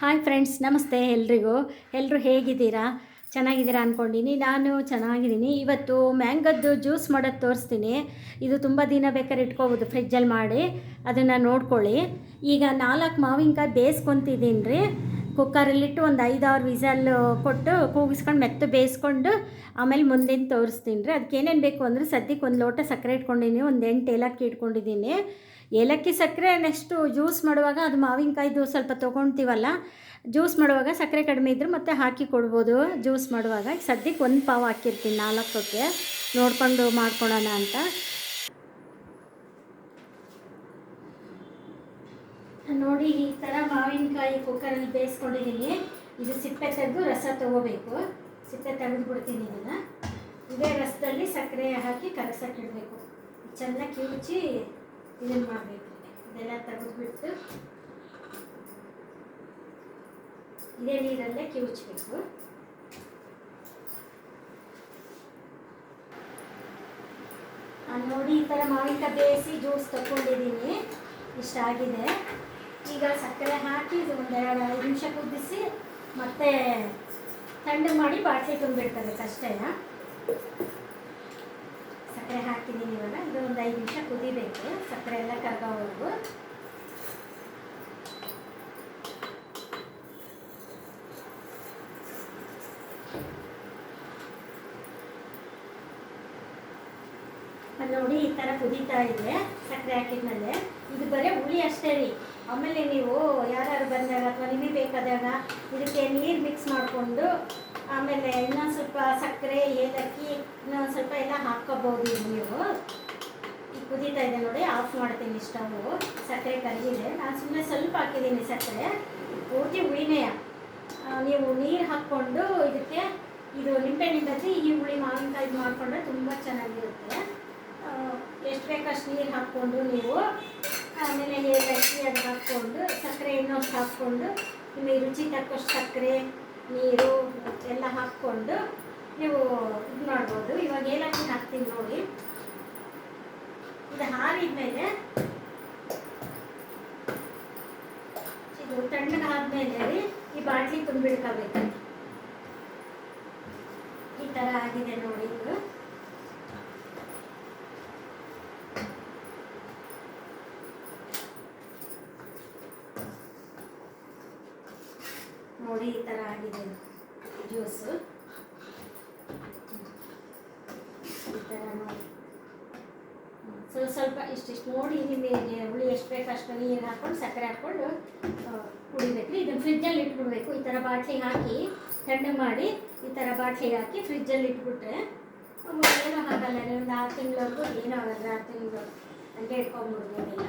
Hi friends ನಮಸ್ತೆ ಎಲ್ರಿಗೂ. ಎಲ್ಲರೂ ಹೇಗಿದ್ದೀರಾ? ಚೆನ್ನಾಗಿದ್ದೀರಾ ಅಂದ್ಕೊಂಡಿನಿ ನಾನು ಚೆನ್ನಾಗಿದ್ದೀನಿ. ಇವತ್ತು ಮ್ಯಾಂಗದ್ದು ಜ್ಯೂಸ್ ಮಾಡೋದು ತೋರಿಸ್ತೀನಿ. ಇದು ತುಂಬ ದಿನ ಬೇಕಾದ್ರೆ ಇಟ್ಕೋಬೋದು ಫ್ರಿಜ್ಜಲ್ಲಿ ಮಾಡಿ. ಅದನ್ನು ನೋಡ್ಕೊಳ್ಳಿ. ಈಗ ನಾಲ್ಕು ಮಾವಿನಕಾಯಿ ಬೇಯಿಸ್ಕೊತಿದ್ದೀನಿ ರೀ. ಕುಕ್ಕರಲ್ಲಿಟ್ಟು ಒಂದು ಐದಾರು ವಿಸಲ್ ಕೊಟ್ಟು ಕೂಗಿಸ್ಕೊಂಡು ಮೆತ್ತ ಬೇಯಿಸ್ಕೊಂಡು ಆಮೇಲೆ ಮುಂದಿನ ತೋರಿಸ್ತೀನಿ ರೀ. ಅದಕ್ಕೆ ಏನೇನು ಬೇಕು ಅಂದರೆ ಸದ್ಯಕ್ಕೆ ಒಂದು ಲೋಟ ಸಕ್ಕರೆ ಇಟ್ಕೊಂಡಿದ್ದೀನಿ ಒಂದು ಎಂಟು ಏಲಕ್ಕಿ ಇಟ್ಕೊಂಡಿದ್ದೀನಿ ಏಲಕ್ಕಿ ಸಕ್ಕರೆ ನೆಕ್ಸ್ಟು ಜ್ಯೂಸ್ ಮಾಡುವಾಗ ಅದು ಮಾವಿನಕಾಯ್ದು ಸ್ವಲ್ಪ ತೊಗೊಳ್ತೀವಲ್ಲ ಜ್ಯೂಸ್ ಮಾಡುವಾಗ ಸಕ್ಕರೆ ಕಡಿಮೆ ಇದ್ದರೆ ಮತ್ತೆ ಹಾಕಿ ಕೊಡ್ಬೋದು ಜ್ಯೂಸ್ ಮಾಡುವಾಗ. ಸದ್ಯಕ್ಕೆ ಒಂದು ಪಾವು ಹಾಕಿರ್ತೀನಿ ನಾಲ್ಕಕ್ಕೆ, ನೋಡಿಕೊಂಡು ಮಾಡ್ಕೊಳೋಣ ಅಂತ. ನೋಡಿ ಈ ಥರ ಮಾವಿನಕಾಯಿ ಕುಕ್ಕರಲ್ಲಿ ಬೇಯಿಸ್ಕೊಂಡಿದ್ದೀನಿ. ಇದು ಸಿಪ್ಪೆ ತೆಗೆದು ರಸ ತಗೋಬೇಕು. ಸಿಪ್ಪೆ ತೆಗೆದು ಬಿಡ್ತೀನಿ ಇದನ್ನು. ಇದೇ ರಸದಲ್ಲಿ ಸಕ್ಕರೆ ಹಾಕಿ ಇಡಬೇಕು ಚೆನ್ನಾಗಿ ಕಿವುಚಿ ಇದನ್ನು ಮಾಡಬೇಕು. ಇದೆಲ್ಲ ತೆಗೆದುಬಿಟ್ಟು ಇದೇ ನೀರಲ್ಲೇ ಕಿವುಚಬೇಕು. ನೋಡಿ ಈ ಥರ ಮಾವಿನಕಾಯಿ ಬೇಯಿಸಿ ಜ್ಯೂಸ್ ತಗೊಂಡಿದ್ದೀನಿ ಇಷ್ಟಾಗಿದೆ. ಈಗ ಸಕ್ಕರೆ ಹಾಕಿ ಒಂದು ಎರಡು ಐದು ನಿಮಿಷ ಕುದಿಸಿ ಮತ್ತೆ ತಣ್ಣಗೆ ಮಾಡಿ ಬಾಟ್ಲಿ ತುಂಬಿಡ್ಕೋಬೇಕು ಅಷ್ಟೇ ಸಕ್ಕರೆ ಹಾಕಿದ್ದೀನಿ ಇವಾಗ. ಇದು ಒಂದು ಐದು ನಿಮಿಷ ಕುದಿಬೇಕು. ಸಕ್ಕರೆ ಎಲ್ಲ ಕರ್ಗೋವರೆಗೂ. ನೋಡಿ ಈ ಥರ ಕುದೀತಾ ಇದೆ ಸಕ್ಕರೆ ಹಾಕಿದ್ಮೇಲೆ ಇದು ಬರೀ ಹುಳಿ ಅಷ್ಟೇ ರೀ. ಆಮೇಲೆ ನೀವು ಯಾರ್ಯಾರು ಬಂದಾಗ ಅಥವಾ ನಿಮಗೆ ಬೇಕಾದಾಗ ಇದಕ್ಕೆ ನೀರು ಮಿಕ್ಸ್ ಮಾಡಿಕೊಂಡು ಆಮೇಲೆ ಇನ್ನೊಂದು ಸ್ವಲ್ಪ ಸಕ್ಕರೆ, ಏಲಕ್ಕಿ, ಇನ್ನೊಂದು ಸ್ವಲ್ಪ ಎಲ್ಲ ಹಾಕ್ಕೋಬೋದು ನೀವು. ಈಗ ಕುದೀತಾ ಇದೆ ನೋಡಿ ಆಫ್ ಮಾಡ್ತೀನಿ ಸ್ಟವ್ ಸಕ್ಕರೆ ಕರಗಿದೆ. ನಾನು ಸುಮ್ಮನೆ ಸ್ವಲ್ಪ ಹಾಕಿದ್ದೀನಿ ಸಕ್ಕರೆ. ಪೂರ್ತಿ ಹುಳಿನೇ. ನೀವು ನೀರು ಹಾಕ್ಕೊಂಡು ಇದಕ್ಕೆ ಇದು ನಿಂಬೆ ನಿಂಬೆ ಈ ಹುಳಿ ಮಾವಿನಕಾಯಿ ಮಾಡಿಕೊಂಡ್ರೆ ತುಂಬ ಚೆನ್ನಾಗಿರುತ್ತೆ ಎಷ್ಟು ಬೇಕಷ್ಟು ನೀರು ಹಾಕ್ಕೊಂಡು ನೀವು, ಆಮೇಲೆ ಏಲಕ್ಕಿ ಅದು ಹಾಕ್ಕೊಂಡು, ಸಕ್ಕರೆ ಇನ್ನೊಂದು ಹಾಕ್ಕೊಂಡು, ನಿಮಗೆ ರುಚಿ ತಕ್ಕಷ್ಟು ಸಕ್ಕರೆ, ನೀರು ಎಲ್ಲ ಹಾಕ್ಕೊಂಡು ನೀವು ಇದು ಮಾಡ್ಬೋದು. ಇವಾಗ ಏಲಕ್ಕಿ ಹಾಕ್ತೀನಿ ನೋಡಿ. ಇದು ಹಾರಿದ ಮೇಲೆ ಇದು ತಣ್ಣಗಾದ್ಮೇಲೆ ರೀ ಈ ಬಾಟ್ಲಿ ತುಂಬಿಡ್ಕೋಬೇಕು. ಈ ಥರ ಆಗಿದೆ ನೋಡಿ ಇದು. ನೋಡಿ ಈ ಥರ ಆಗಿದೆ ಜ್ಯೂಸು. ಈ ಥರ ನೋಡಿ. ಸ್ವಲ್ಪ ಸ್ವಲ್ಪ ಇಷ್ಟಿಷ್ಟು ನೋಡಿ ನಿಮಗೆ ಹುಳಿ ಎಷ್ಟು ಬೇಕು ಅಷ್ಟು ನೀರು ಹಾಕ್ಕೊಂಡು ಸಕ್ಕರೆ ಹಾಕ್ಕೊಂಡು ಕುಡಿಬೇಕು. ಇದನ್ನು ಫ್ರಿಜ್ಜಲ್ಲಿ ಇಟ್ಬಿಡ್ಬೇಕು. ಈ ಥರ ಬಾಟ್ಲಿಗೆ ಹಾಕಿ ತಣ್ಣಗೆ ಮಾಡಿ ಈ ಥರ ಬಾಟ್ಲಿಗೆ ಹಾಕಿ ಫ್ರಿಜ್ಜಲ್ಲಿ ಇಟ್ಬಿಟ್ರೆ ಏನೋ ಆಗಲ್ಲ ಒಂದು ಆರು ತಿಂಗಳವರೆಗೂ ಏನೂ ಆಗಲ್ಲ. ಆರು ತಿಂಗಳು ಹಂಗೆ ಇಟ್ಕೊಂಡ್ಬಿಡ್ಬೋದೆಲ್ಲ.